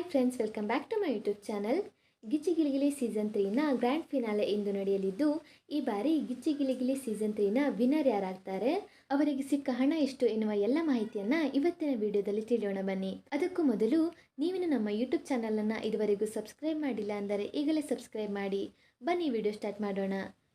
Hi friends welcome back to my YouTube channel Giligili season ತ್ರೀನ grand finale ಇಂದು ನಡೆಯಲಿದ್ದು, ಈ ಬಾರಿ ಗಿಲಿಗಿಲಿ ಸೀಸನ್ ತ್ರೀನ ವಿನ್ನರ್ ಯಾರಾಗ್ತಾರೆ, ಅವರಿಗೆ ಸಿಕ್ಕ ಹಣ ಎಷ್ಟು ಎನ್ನುವ ಎಲ್ಲ ಮಾಹಿತಿಯನ್ನ ಇವತ್ತಿನ ವಿಡಿಯೋದಲ್ಲಿ ತಿಳಿಯೋಣ ಬನ್ನಿ. ಅದಕ್ಕೂ ಮೊದಲು ನೀವಿನ ನಮ್ಮ ಯೂಟ್ಯೂಬ್ ಚಾನಲನ್ನು ಇದುವರೆಗೂ ಸಬ್ಸ್ಕ್ರೈಬ್ ಮಾಡಿಲ್ಲ ಅಂದರೆ ಈಗಲೇ ಸಬ್ಸ್ಕ್ರೈಬ್ ಮಾಡಿ. ಬನ್ನಿ ವಿಡಿಯೋ ಸ್ಟಾರ್ಟ್ ಮಾಡೋಣ.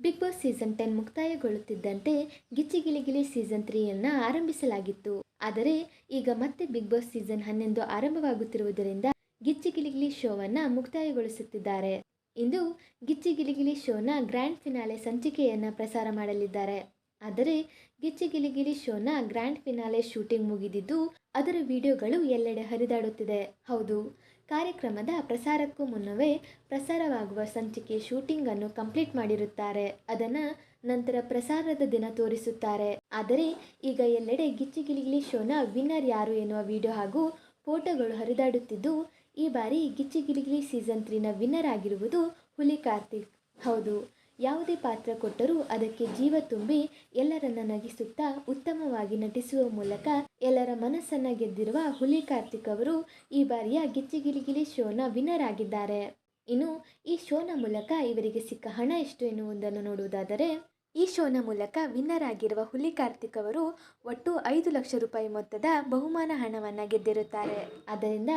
ಬಿಗ್ ಬಾಸ್ ಸೀಸನ್ ಟೆನ್ ಮುಕ್ತಾಯಗೊಳ್ಳುತ್ತಿದ್ದಂತೆ ಗಿಲಿಗಿಲಿ ಸೀಸನ್ ತ್ರೀಯನ್ನು ಆರಂಭಿಸಲಾಗಿತ್ತು. ಆದರೆ, ಈಗ ಮತ್ತೆ ಬಿಗ್ ಬಾಸ್ ಸೀಸನ್ ಹನ್ನೊಂದು ಆರಂಭವಾಗುತ್ತಿರುವುದರಿಂದ ಗಿಲಿಗಿಲಿ ಶೋವನ್ನ ಮುಕ್ತಾಯಗೊಳಿಸುತ್ತಿದ್ದಾರೆ. ಇಂದು ಗಿಚ್ಚಿಗಿಲಿಗಿಲಿ ಶೋನ ಗ್ರ್ಯಾಂಡ್ ಫಿನಾಲೆ ಸಂಚಿಕೆಯನ್ನ ಪ್ರಸಾರ ಮಾಡಲಿದ್ದಾರೆ. ಆದರೆ ಗಿಚ್ಚಿಗಿಲಿಗಿಲಿ ಶೋನ ಗ್ರ್ಯಾಂಡ್ ಫಿನಾಲೆ ಶೂಟಿಂಗ್ ಮುಗಿದಿದ್ದು, ಅದರ ವಿಡಿಯೋಗಳು ಎಲ್ಲೆಡೆ ಹರಿದಾಡುತ್ತಿದೆ. ಹೌದು, ಕಾರ್ಯಕ್ರಮದ ಪ್ರಸಾರಕ್ಕೂ ಮುನ್ನವೇ ಪ್ರಸಾರವಾಗುವ ಸಂಚಿಕೆ ಶೂಟಿಂಗ್ ಅನ್ನು ಕಂಪ್ಲೀಟ್ ಮಾಡಿರುತ್ತಾರೆ. ಅದನ್ನ ನಂತರ ಪ್ರಸಾರದ ದಿನ ತೋರಿಸುತ್ತಾರೆ. ಆದರೆ ಈಗ ಎಲ್ಲೆಡೆ ಗಿಚ್ಚಿಗಿಲಿಗಿಲಿ ಶೋನ ವಿನ್ನರ್ ಯಾರು ಎನ್ನುವ ವಿಡಿಯೋ ಹಾಗೂ ಫೋಟೋಗಳು ಹರಿದಾಡುತ್ತಿದ್ದು ಈ ಬಾರಿ ಗಿಚ್ಚಿ ಗಿಲಿಗಿಲಿ ಸೀಸನ್ ತ್ರೀನ ವಿನ್ನರ್ ಆಗಿರುವುದು ಹುಲಿ ಕಾರ್ತಿಕ್. ಹೌದು, ಯಾವುದೇ ಪಾತ್ರ ಕೊಟ್ಟರೂ ಅದಕ್ಕೆ ಜೀವ ತುಂಬಿ ಎಲ್ಲರನ್ನ ನಗಿಸುತ್ತಾ ಉತ್ತಮವಾಗಿ ನಟಿಸುವ ಮೂಲಕ ಎಲ್ಲರ ಮನಸ್ಸನ್ನ ಗೆದ್ದಿರುವ ಹುಲಿ ಕಾರ್ತಿಕ್ ಅವರು ಈ ಬಾರಿಯ ಗಿಚ್ಚಿಗಿಲಿಗಿಲಿ ಶೋನ ವಿನ್ನರ್ ಆಗಿದ್ದಾರೆ. ಇನ್ನು ಈ ಶೋನ ಮೂಲಕ ಇವರಿಗೆ ಸಿಕ್ಕ ಹಣ ಎಷ್ಟು ಎನ್ನುವುದನ್ನು ನೋಡುವುದಾದರೆ ಈ ಶೋನ ಮೂಲಕ ವಿನ್ನರ್ ಆಗಿರುವ ಹುಲಿ ಕಾರ್ತಿಕ್ ಅವರು ಒಟ್ಟು ಐದು ಲಕ್ಷ ರೂಪಾಯಿ ಮೊತ್ತದ ಬಹುಮಾನ ಹಣವನ್ನು ಗೆದ್ದಿರುತ್ತಾರೆ. ಆದ್ದರಿಂದ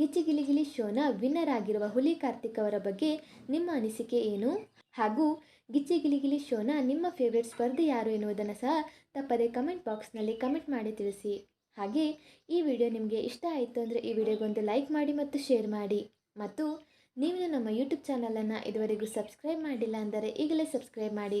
ಗಿಚ್ಚಿಗಿಲಿಗಿಲಿ ಶೋನ ವಿನ್ನರ್ ಆಗಿರುವ ಹುಲಿ ಕಾರ್ತಿಕ್ ಅವರ ಬಗ್ಗೆ ನಿಮ್ಮ ಅನಿಸಿಕೆ ಏನು? ಹಾಗೂ ಗಿಚ್ಚಿಗಿಲಿಗಿಲಿ ಶೋನ ನಿಮ್ಮ ಫೇವ್ರೆಟ್ ಸ್ಪರ್ಧೆ ಯಾರು ಎನ್ನುವುದನ್ನು ಸಹ ತಪ್ಪದೆ ಕಮೆಂಟ್ ಬಾಕ್ಸ್ನಲ್ಲಿ ಕಮೆಂಟ್ ಮಾಡಿ ತಿಳಿಸಿ. ಹಾಗೆ ಈ ವಿಡಿಯೋ ನಿಮಗೆ ಇಷ್ಟ ಆಯಿತು ಅಂದರೆ ಈ ವಿಡಿಯೋಗೊಂದು ಲೈಕ್ ಮಾಡಿ ಮತ್ತು ಶೇರ್ ಮಾಡಿ. ಮತ್ತು ನೀವು ನಮ್ಮ ಯೂಟ್ಯೂಬ್ ಚಾನಲನ್ನು ಇದುವರೆಗೂ ಸಬ್ಸ್ಕ್ರೈಬ್ ಮಾಡಿಲ್ಲ ಅಂದರೆ ಈಗಲೇ ಸಬ್ಸ್ಕ್ರೈಬ್ ಮಾಡಿ.